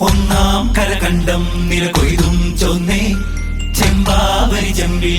ഒന്നാം കരകണ്ഠം നിലകൊയ്തും ചൊന്നേ. ചെമ്പാവരി ചെമ്പിൽ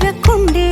തിരക്കുണ്ടേ